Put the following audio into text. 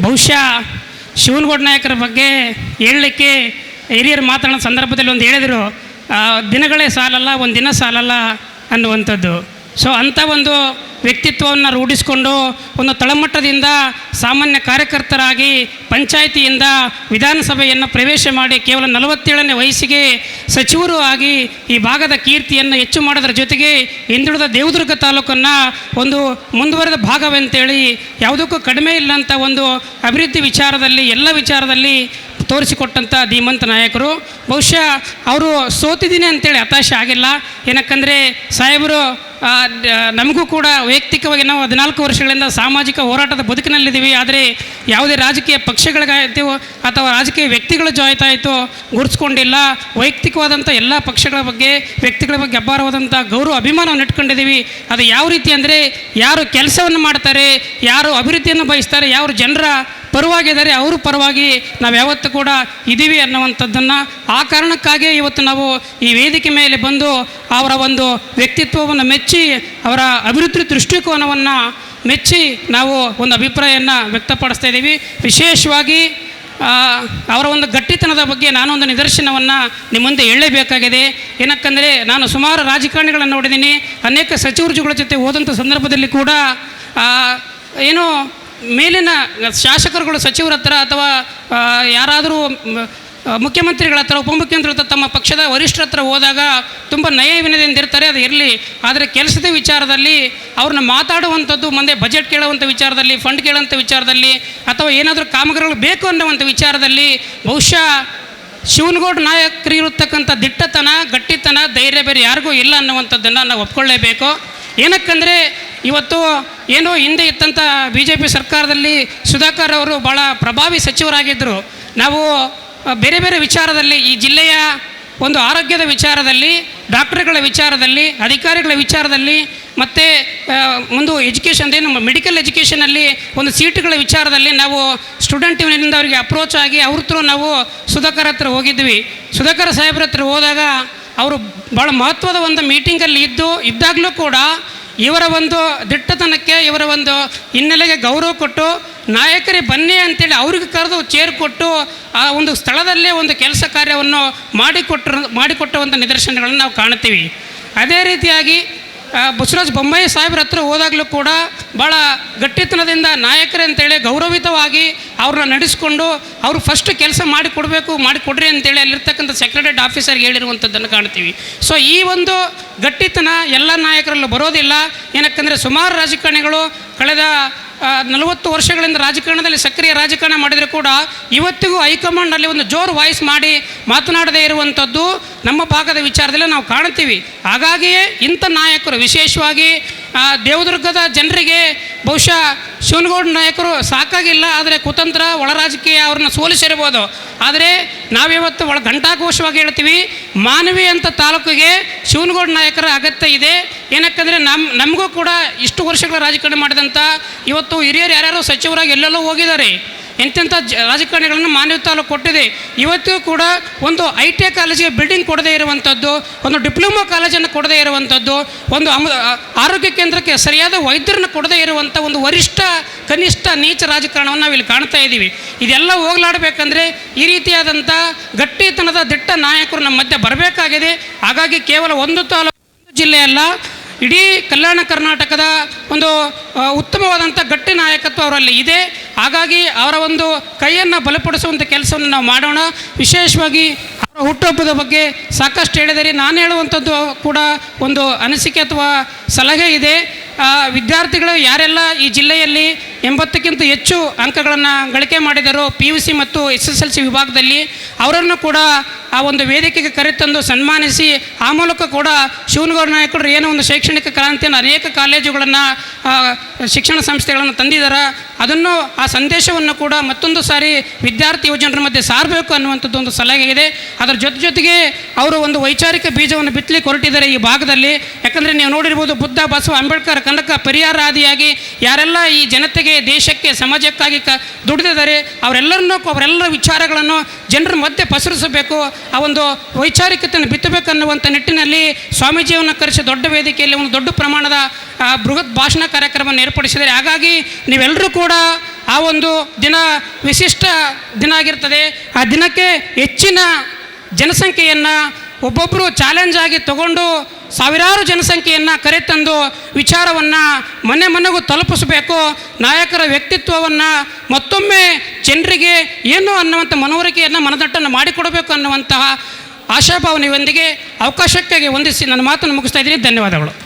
ಬಹುಶಃ ಶಿವನಗೌಡ ನಾಯಕರ ಬಗ್ಗೆ ಹೇಳಲಿಕ್ಕೆ ಹಿರಿಯರು ಮಾತಾಡೋ ಸಂದರ್ಭದಲ್ಲಿ ಒಂದು ಹೇಳಿದರು ದಿನಗಳೇ ಸಾಲಲ್ಲ ಒಂದು ದಿನ ಸಾಲಲ್ಲ ಅನ್ನುವಂಥದ್ದು. ಸೊ ಅಂಥ ಒಂದು ವ್ಯಕ್ತಿತ್ವವನ್ನು ರೂಢಿಸಿಕೊಂಡು ಒಂದು ತಳಮಟ್ಟದಿಂದ ಸಾಮಾನ್ಯ ಕಾರ್ಯಕರ್ತರಾಗಿ ಪಂಚಾಯಿತಿಯಿಂದ ವಿಧಾನಸಭೆಯನ್ನು ಪ್ರವೇಶ ಮಾಡಿ ಕೇವಲ ನಲವತ್ತೇಳನೇ ವಯಸ್ಸಿಗೆ ಸಚಿವರು ಆಗಿ ಈ ಭಾಗದ ಕೀರ್ತಿಯನ್ನು ಹೆಚ್ಚು ಮಾಡೋದ್ರ ಜೊತೆಗೆ ಹಿಂದುಳಿದ ದೇವದುರ್ಗ ತಾಲೂಕನ್ನು ಒಂದು ಮುಂದುವರೆದ ಭಾಗವೆಂತೇಳಿ ಯಾವುದಕ್ಕೂ ಕಡಿಮೆ ಇಲ್ಲಂಥ ಒಂದು ಅಭಿವೃದ್ಧಿ ವಿಚಾರದಲ್ಲಿ, ಎಲ್ಲ ವಿಚಾರದಲ್ಲಿ ತೋರಿಸಿಕೊಟ್ಟಂಥ ಧೀಮಂತ ನಾಯಕರು. ಬಹುಶಃ ಅವರು ಸೋತಿದ್ದೀನಿ ಅಂತೇಳಿ ಹತಾಶೆ ಆಗಿಲ್ಲ. ಏನಕ್ಕಂದರೆ ಸಾಹೇಬರು ನಮಗೂ ಕೂಡ ವೈಯಕ್ತಿಕವಾಗಿ ನಾವು ಹದಿನಾಲ್ಕು ವರ್ಷಗಳಿಂದ ಸಾಮಾಜಿಕ ಹೋರಾಟದ ಬದುಕಿನಲ್ಲಿದ್ದೀವಿ. ಆದರೆ ಯಾವುದೇ ರಾಜಕೀಯ ಪಕ್ಷಗಳಿಗಾಯಿತು ಅಥವಾ ರಾಜಕೀಯ ವ್ಯಕ್ತಿಗಳ ಜಾಯ್ತಾಯಿತು, ಗುರುತಿಸ್ಕೊಂಡಿಲ್ಲ. ವೈಯಕ್ತಿಕವಾದಂಥ ಎಲ್ಲ ಪಕ್ಷಗಳ ಬಗ್ಗೆ, ವ್ಯಕ್ತಿಗಳ ಬಗ್ಗೆ ಅಪಾರವಾದಂಥ ಗೌರವ ಅಭಿಮಾನವನ್ನು ಇಟ್ಕೊಂಡಿದ್ದೀವಿ ಅದು ಯಾವ ರೀತಿ ಅಂದರೆ ಯಾರು ಕೆಲಸವನ್ನು ಮಾಡ್ತಾರೆ, ಯಾರು ಅಭಿವೃದ್ಧಿಯನ್ನು ಬಯಸ್ತಾರೆ, ಯಾರು ಜನರ ಪರವಾಗಿದ್ದಾರೆ ಅವ್ರ ಪರವಾಗಿ ನಾವು ಯಾವತ್ತೂ ಕೂಡ ಇದ್ದೀವಿ ಅನ್ನುವಂಥದ್ದನ್ನು ಆ ಕಾರಣಕ್ಕಾಗಿ ಇವತ್ತು ನಾವು ಈ ವೇದಿಕೆ ಮೇಲೆ ಬಂದು ಅವರ ಒಂದು ವ್ಯಕ್ತಿತ್ವವನ್ನು ಮೆಚ್ಚಿ, ಅವರ ಅಭಿವೃದ್ಧಿ ದೃಷ್ಟಿಕೋನವನ್ನು ಮೆಚ್ಚಿ ನಾವು ಒಂದು ಅಭಿಪ್ರಾಯವನ್ನು ವ್ಯಕ್ತಪಡಿಸ್ತಾ ಇದ್ದೀವಿ. ವಿಶೇಷವಾಗಿ ಅವರ ಒಂದು ಗಟ್ಟಿತನದ ಬಗ್ಗೆ ನಾನೊಂದು ನಿದರ್ಶನವನ್ನು ನಿಮ್ಮ ಮುಂದೆ ಹೇಳಲೇಬೇಕಾಗಿದೆ. ಏನಕ್ಕಂದರೆ, ನಾನು ಸುಮಾರು ರಾಜಕಾರಣಿಗಳನ್ನು ನೋಡಿದ್ದೀನಿ. ಅನೇಕ ಸಚಿವರುಗಳ ಜೊತೆ ಹೋದಂಥ ಸಂದರ್ಭದಲ್ಲಿ ಕೂಡ ಏನು ಮೇಲಿನ ಶಾಸಕರುಗಳು ಸಚಿವರ ಹತ್ರ ಅಥವಾ ಯಾರಾದರೂ ಮುಖ್ಯಮಂತ್ರಿಗಳ ಹತ್ರ ಉಪಮುಖ್ಯಮಂತ್ರಿ ಹತ್ರ ತಮ್ಮ ಪಕ್ಷದ ವರಿಷ್ಠರ ಹತ್ರ ಹೋದಾಗ ತುಂಬ ನಯ ವಿನಯದಿಂದ ಇರ್ತಾರೆ ಅದು ಇರಲಿ. ಆದರೆ ಕೆಲಸದ ವಿಚಾರದಲ್ಲಿ ಅವ್ರನ್ನ ಮಾತಾಡುವಂಥದ್ದು ಮುಂದೆ ಬಜೆಟ್ ಕೇಳುವಂಥ ವಿಚಾರದಲ್ಲಿ, ಫಂಡ್ ಕೇಳುವಂಥ ವಿಚಾರದಲ್ಲಿ, ಅಥವಾ ಏನಾದರೂ ಕಾಮಗಾರಿಗಳು ಬೇಕು ಅನ್ನುವಂಥ ವಿಚಾರದಲ್ಲಿ ಬಹುಶಃ ಶಿವನಗೌಡ ನಾಯಕರು ಇರತಕ್ಕಂಥ ದಿಟ್ಟತನ, ಗಟ್ಟಿತನ, ಧೈರ್ಯ ಬೇರೆ ಯಾರಿಗೂ ಇಲ್ಲ ಅನ್ನುವಂಥದ್ದನ್ನು ನಾವು ಒಪ್ಕೊಳ್ಳೇಬೇಕು. ಏನಕ್ಕಂದರೆ ಇವತ್ತು ಏನು ಹಿಂದೆ ಇತ್ತಂಥ ಬಿ ಜೆ ಪಿ ಸರ್ಕಾರದಲ್ಲಿ ಸುಧಾಕರ್ ಅವರು ಭಾಳ ಪ್ರಭಾವಿ ಸಚಿವರಾಗಿದ್ದರು ನಾವು ಬೇರೆ ಬೇರೆ ವಿಚಾರದಲ್ಲಿ ಈ ಜಿಲ್ಲೆಯ ಒಂದು ಆರೋಗ್ಯದ ವಿಚಾರದಲ್ಲಿ, ಡಾಕ್ಟರ್ಗಳ ವಿಚಾರದಲ್ಲಿ, ಅಧಿಕಾರಿಗಳ ವಿಚಾರದಲ್ಲಿ, ಮತ್ತು ಒಂದು ಎಜುಕೇಷನ್ ಏನು ಮೆಡಿಕಲ್ ಎಜುಕೇಷನಲ್ಲಿ ಒಂದು ಸೀಟುಗಳ ವಿಚಾರದಲ್ಲಿ ನಾವು ಸ್ಟೂಡೆಂಟ್ ಯೂನಿಯನಿಂದ ಅವರಿಗೆ ಅಪ್ರೋಚ್ ಆಗಿ ಅವ್ರ ಹತ್ರ ನಾವು ಸುಧಾಕರ್ ಹತ್ರ ಹೋಗಿದ್ವಿ. ಸುಧಾಕರ್ ಸಾಹೇಬ್ರ ಹತ್ರ ಹೋದಾಗ ಅವರು ಭಾಳ ಮಹತ್ವದ ಒಂದು ಮೀಟಿಂಗಲ್ಲಿ ಇದ್ದು, ಇದ್ದಾಗಲೂ ಕೂಡ ಇವರ ಒಂದು ದಿಟ್ಟತನಕ್ಕೆ, ಇವರ ಒಂದು ಹಿನ್ನೆಲೆಗೆ ಗೌರವ ಕೊಟ್ಟು, ನಾಯಕರೇ ಬನ್ನಿ ಅಂತೇಳಿ ಅವ್ರಿಗೆ ಕರೆದು ಚೇರ್ ಕೊಟ್ಟು, ಆ ಒಂದು ಸ್ಥಳದಲ್ಲೇ ಒಂದು ಕೆಲಸ ಕಾರ್ಯವನ್ನು ಮಾಡಿಕೊಟ್ಟರು ಮಾಡಿಕೊಟ್ಟುವಂಥ ನಿದರ್ಶನಗಳನ್ನು ನಾವು ಕಾಣ್ತೀವಿ ಅದೇ ರೀತಿಯಾಗಿ ಬಸವರಾಜ್ ಬಸವರಾಜ ಬೊಮ್ಮಾಯಿ ಸಾಹೇಬ್ರ ಹತ್ರ ಹೋದಾಗಲೂ ಕೂಡ ಭಾಳ ಗಟ್ಟಿತನದಿಂದ ನಾಯಕರೇ ಅಂತೇಳಿ ಗೌರವಿತವಾಗಿ ಅವ್ರನ್ನ ನಡೆಸಿಕೊಂಡು, ಅವರು ಫಸ್ಟ್ ಕೆಲಸ ಮಾಡಿಕೊಡಬೇಕು ಮಾಡಿಕೊಡ್ರಿ ಅಂತೇಳಿ ಅಲ್ಲಿರ್ತಕ್ಕಂಥ ಸೆಕ್ರೆಟರಿ ಆಫೀಸರ್ಗೆ ಹೇಳಿರುವಂಥದ್ದನ್ನು ಕಾಣ್ತೀವಿ ಸೊ ಈ ಒಂದು ಗಟ್ಟಿತನ ಎಲ್ಲ ನಾಯಕರಲ್ಲೂ ಬರೋದಿಲ್ಲ. ಏನಕ್ಕಂದರೆ ಸುಮಾರು ರಾಜಕಾರಣಿಗಳು ಕಳೆದ ನಲವತ್ತು ವರ್ಷಗಳಿಂದ ರಾಜಕಾರಣದಲ್ಲಿ ಸಕ್ರಿಯ ರಾಜಕಾರಣ ಮಾಡಿದರೆ ಕೂಡ ಇವತ್ತಿಗೂ ಹೈಕಮಾಂಡಲ್ಲಿ ಒಂದು ಜೋರು ವಾಯ್ಸ್ ಮಾಡಿ ಮಾತನಾಡದೇ ಇರುವಂಥದ್ದು ನಮ್ಮ ಭಾಗದ ವಿಚಾರದಲ್ಲಿ ನಾವು ಕಾಣ್ತೀವಿ ಹಾಗಾಗಿಯೇ ಇಂಥ ನಾಯಕರು ವಿಶೇಷವಾಗಿ ದೇವದುರ್ಗದ ಜನರಿಗೆ ಬಹುಶಃ ಶಿವನಗೌಡ ನಾಯಕರು ಸಾಕಾಗಿಲ್ಲ, ಆದರೆ ಕುತಂತ್ರ ಒಳ ರಾಜಕೀಯ ಅವ್ರನ್ನ ಸೋಲಿಸಿರ್ಬೋದು. ಆದರೆ ನಾವಿವತ್ತು ಒಳ ಘಂಟಾಘೋಷವಾಗಿ ಹೇಳ್ತೀವಿ, ಮಾನವಿ ಅಂತ ತಾಲೂಕಿಗೆ ಶಿವನಗೌಡ ನಾಯಕರ ಅಗತ್ಯ ಇದೆ. ಏನಕ್ಕಂದರೆ ನಮ್ಮ ನಮಗೂ ಕೂಡ ಇಷ್ಟು ವರ್ಷಗಳ ರಾಜಕಾರಣ ಮಾಡಿದಂಥ ಇವತ್ತು ಹಿರಿಯರು ಯಾರ್ಯಾರು ಸಚಿವರಾಗಿ ಎಲ್ಲೆಲ್ಲೋ ಹೋಗಿದ್ದಾರೆ. ಎಂತೆಂಥ ರಾಜಕಾರಣಿಗಳನ್ನು ಮಾನ್ಯತಾಲು ಕೊಟ್ಟಿದೆ. ಇವತ್ತಿಗೂ ಕೂಡ ಒಂದು ಐ ಟಿ ಐ ಕಾಲೇಜಿಗೆ ಬಿಲ್ಡಿಂಗ್ ಕೊಡದೇ ಇರುವಂಥದ್ದು, ಒಂದು ಡಿಪ್ಲೊಮಾ ಕಾಲೇಜನ್ನು ಕೊಡದೇ ಇರುವಂಥದ್ದು, ಒಂದು ಆರೋಗ್ಯ ಕೇಂದ್ರಕ್ಕೆ ಸರಿಯಾದ ವೈದ್ಯರನ್ನು ಕೊಡದೇ ಇರುವಂಥ ಒಂದು ವರಿಷ್ಠ, ಕನಿಷ್ಠ ನೀಚ ರಾಜಕಾರಣವನ್ನು ನಾವು ಇಲ್ಲಿ ಕಾಣ್ತಾ ಇದ್ದೀವಿ. ಇದೆಲ್ಲ ಹೋಗಲಾಡಬೇಕಂದ್ರೆ ಈ ರೀತಿಯಾದಂಥ ಗಟ್ಟಿತನದ ದಿಟ್ಟ ನಾಯಕರು ನಮ್ಮ ಮಧ್ಯೆ ಬರಬೇಕಾಗಿದೆ. ಹಾಗಾಗಿ ಕೇವಲ ಒಂದು ತಾಲೂಕು ಜಿಲ್ಲೆಯಲ್ಲ ಇಡೀ ಕಲ್ಯಾಣ ಕರ್ನಾಟಕದ ಒಂದು ಉತ್ತಮವಾದಂಥ ಗಟ್ಟಿ ನಾಯಕತ್ವ ಅವರಲ್ಲಿ ಇದೆ. ಹಾಗಾಗಿ ಅವರ ಒಂದು ಕೈಯನ್ನು ಬಲಪಡಿಸುವಂಥ ಕೆಲಸವನ್ನು ನಾವು ಮಾಡೋಣ. ವಿಶೇಷವಾಗಿ ಅವರ ಹುಟ್ಟುಹಬ್ಬದ ಬಗ್ಗೆ ಸಾಕಷ್ಟು ಹೇಳಿದರೆ. ನಾನು ಹೇಳುವಂಥದ್ದು ಕೂಡ ಒಂದು ಅನಿಸಿಕೆ ಅಥವಾ ಸಲಹೆ ಇದೆ. ವಿದ್ಯಾರ್ಥಿಗಳು ಯಾರೆಲ್ಲ ಈ ಜಿಲ್ಲೆಯಲ್ಲಿ ಎಂಬತ್ತಕ್ಕಿಂತ ಹೆಚ್ಚು ಅಂಕಗಳನ್ನು ಗಳಿಕೆ ಮಾಡಿದರು ಪಿ ಯು ಸಿ ಮತ್ತು ಎಸ್ ಎಸ್ ಎಲ್ ಸಿ ವಿಭಾಗದಲ್ಲಿ, ಅವರನ್ನು ಕೂಡ ಆ ಒಂದು ವೇದಿಕೆಗೆ ಕರೆತಂದು ಸನ್ಮಾನಿಸಿ ಆ ಮೂಲಕ ಕೂಡ ಶಿವನಗೌಡ ನಾಯಕರು ಏನೋ ಒಂದು ಶೈಕ್ಷಣಿಕ ಕ್ರಾಂತಿಯನ್ನು ಅನೇಕ ಕಾಲೇಜುಗಳನ್ನು ಶಿಕ್ಷಣ ಸಂಸ್ಥೆಗಳನ್ನು ತಂದಿದ್ದಾರೆ. ಅದನ್ನು ಆ ಸಂದೇಶವನ್ನು ಕೂಡ ಮತ್ತೊಂದು ಸಾರಿ ವಿದ್ಯಾರ್ಥಿ ಯುವಜನರ ಮಧ್ಯೆ ಸಾರಬೇಕು ಅನ್ನುವಂಥದ್ದು ಒಂದು ಸಲಹೆ ಇದೆ ಅದರ ಜೊತೆ ಜೊತೆಗೆ ಅವರು ಒಂದು ವೈಚಾರಿಕ ಬೀಜವನ್ನು ಬಿತ್ತಲಿಕ್ಕೆ ಹೊರಟಿದ್ದಾರೆ ಈ ಭಾಗದಲ್ಲಿ. ಯಾಕಂದರೆ ನೀವು ನೋಡಿರ್ಬೋದು ಬುದ್ಧ, ಬಸವ, ಅಂಬೇಡ್ಕರ್, ಕನಕ ಪರಿಹಾರ ಆದಿಯಾಗಿ ಯಾರೆಲ್ಲ ಈ ಜನತೆಗೆ, ದೇಶಕ್ಕೆ, ಸಮಾಜಕ್ಕಾಗಿ ಕ, ದುಡಿದಿದ್ದಾರೆ, ಅವರೆಲ್ಲರನ್ನೂ, ಅವರೆಲ್ಲರ ವಿಚಾರಗಳನ್ನು ಜನರ ಮಧ್ಯೆ ಪಸರಿಸಬೇಕು. ಆ ಒಂದು ವೈಚಾರಿಕತೆಯನ್ನು ಬಿತ್ತಬೇಕನ್ನುವಂಥ ನಿಟ್ಟಿನಲ್ಲಿ ಸ್ವಾಮೀಜಿಯನ್ನು ಕರೆಸಿ ದೊಡ್ಡ ವೇದಿಕೆಯಲ್ಲಿ ಒಂದು ದೊಡ್ಡ ಪ್ರಮಾಣದ ಬೃಹತ್ ಭಾಷಣ ಕಾರ್ಯಕ್ರಮವನ್ನು ಏರ್ಪಡಿಸಿದ್ದಾರೆ. ಹಾಗಾಗಿ ನೀವೆಲ್ಲರೂ ಕೂಡ ಆ ಒಂದು ದಿನ ವಿಶಿಷ್ಟ ದಿನ ಆಗಿರ್ತದೆ. ಆ ದಿನಕ್ಕೆ ಹೆಚ್ಚಿನ ಜನಸಂಖ್ಯೆಯನ್ನು ಒಬ್ಬೊಬ್ಬರು ಚಾಲೆಂಜ್ ಆಗಿ ತಗೊಂಡು ಸಾವಿರಾರು ಜನಸಂಖ್ಯೆಯನ್ನು ಕರೆತಂದು ವಿಚಾರವನ್ನು ಮನೆ ಮನೆಗೂ ತಲುಪಿಸಬೇಕು. ನಾಯಕರ ವ್ಯಕ್ತಿತ್ವವನ್ನು ಮತ್ತೊಮ್ಮೆ ಜನರಿಗೆ ಏನು ಅನ್ನುವಂಥ ಮನವರಿಕೆಯನ್ನು, ಮನದಟ್ಟನ್ನು ಮಾಡಿಕೊಡಬೇಕು ಅನ್ನುವಂತಹ ಆಶಾಭಾವನೆಯೊಂದಿಗೆ ಅವಕಾಶಕ್ಕಾಗಿ ಹೊಂದಿಸಿ ನನ್ನ ಮಾತನ್ನು ಮುಗಿಸ್ತಾ ಇದ್ದೀನಿ. ಧನ್ಯವಾದಗಳು.